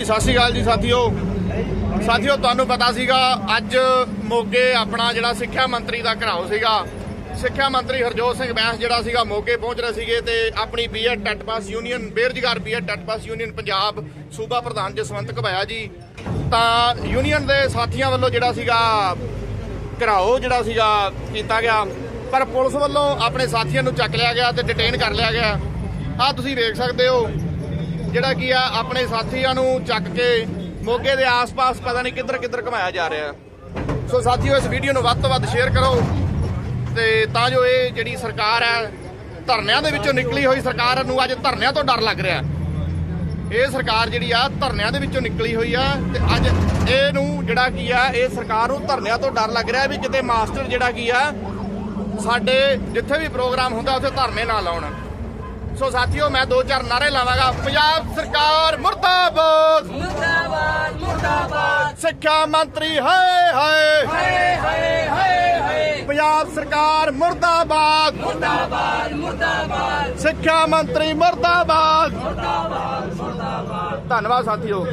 ਸਤਿ ਸ਼੍ਰੀ ਅਕਾਲ ਜੀ ਸਾਥੀਓ। ਸਾਥੀਓ, ਤੁਹਾਨੂੰ ਪਤਾ ਸੀਗਾ, ਅੱਜ ਮੋਗੇ ਆਪਣਾ ਜਿਹੜਾ ਸਿੱਖਿਆ ਮੰਤਰੀ ਦਾ ਘਰਾਓ ਸੀਗਾ। ਸਿੱਖਿਆ ਮੰਤਰੀ ਹਰਜੋਤ ਸਿੰਘ ਬੈਂਸ ਜਿਹੜਾ ਸੀਗਾ, ਮੋਗੇ ਪਹੁੰਚ ਰਹੇ ਸੀਗੇ ਤੇ ਆਪਣੀ B Ed TET pass union ਬੇਰੁਜ਼ਗਾਰ B Ed TET pass union Punjab ਸੂਬਾ ਪ੍ਰਧਾਨ ਜਸਵੰਤ ਘਬਾਇਆ ਜੀ। ਤਾਂ ਯੂਨੀਅਨ ਦੇ ਸਾਥੀਆਂ ਵੱਲੋਂ ਜਿਹੜਾ ਸੀਗਾ, ਘਰਾਓ ਜਿਹੜਾ ਸੀਗਾ ਕੀਤਾ ਗਿਆ। ਪਰ ਪੁਲਿਸ ਵੱਲੋਂ ਆਪਣੇ ਸਾਥੀਆਂ ਨੂੰ ਚੱਕ ਲਿਆ ਗਿਆ ਤੇ ਡਿਟੇਨ ਕਰ ਲਿਆ ਗਿਆ। ਆ ਤੁਸੀਂ ਵੇਖ ਸਕਦੇ ਹੋ ਜਿਹੜਾ ਕੀ ਆ, ਆਪਣੇ ਸਾਥੀਆਂ ਨੂੰ ਚੱਕ ਕੇ ਮੋਗੇ ਦੇ ਆਸ-ਪਾਸ ਪਤਾ ਨਹੀਂ ਕਿੱਧਰ ਕਿੱਧਰ ਘਮਾਇਆ ਜਾ ਰਿਹਾ। ਸੋ ਸਾਥੀਓ, ਇਸ ਵੀਡੀਓ ਨੂੰ ਵੱਧ ਤੋਂ ਵੱਧ ਸ਼ੇਅਰ ਕਰੋ ਤੇ ਤਾਂ ਜੋ ਇਹ ਜਿਹੜੀ ਸਰਕਾਰ ਹੈ ਧਰਨਿਆਂ ਦੇ ਵਿੱਚੋਂ ਨਿਕਲੀ ਹੋਈ ਸਰਕਾਰ ਨੂੰ ਅੱਜ ਧਰਨਿਆਂ ਤੋਂ ਡਰ ਲੱਗ ਰਿਹਾ। ਇਹ ਸਰਕਾਰ ਜਿਹੜੀ ਆ, ਧਰਨਿਆਂ ਦੇ ਵਿੱਚੋਂ ਨਿਕਲੀ ਹੋਈ ਆ ਤੇ ਅੱਜ ਇਹ ਨੂੰ ਜਿਹੜਾ ਕੀ ਆ, ਇਹ ਸਰਕਾਰ ਨੂੰ ਧਰਨਿਆਂ ਤੋਂ ਡਰ ਲੱਗ ਰਿਹਾ ਵੀ ਕਿਤੇ ਮਾਸਟਰ ਜਿਹੜਾ ਕੀ ਆ, ਸਾਡੇ ਜਿੱਥੇ ਵੀ ਪ੍ਰੋਗਰਾਮ ਹੁੰਦਾ, ਉੱਥੇ ਧਰਨੇ ਨਾ ਲਾਉਣ। ਸੋ ਸਾਥੀਓ ਮੈਂ ਦੋ ਚਾਰ ਨਾਰੇ ਲਾਵਾਂਗਾ। ਪੰਜਾਬ ਸਰਕਾਰ ਮੁਰਦਾਬਾਦ! ਮੁਰਦਾਬਾਦ ਮੁਰਦਾਬਾਦ! ਸਿੱਖਿਆ ਮੰਤਰੀ ਹਾਏ ਹਾਏ! ਹਾਏ ਹਾਏ ਹਾਏ ਹਾਏ! ਪੰਜਾਬ ਸਰਕਾਰ ਮੁਰਦਾਬਾਦ! ਮੁਰਦਾਬਾਦ ਮੁਰਦਾਬਾਦ! ਸਿੱਖਿਆ ਮੰਤਰੀ ਮੁਰਦਾਬਾਦ! ਮੁਰਦਾਬਾਦ ਮੁਰਦਾਬਾਦ! ਧੰਨਵਾਦ ਸਾਥੀਓ।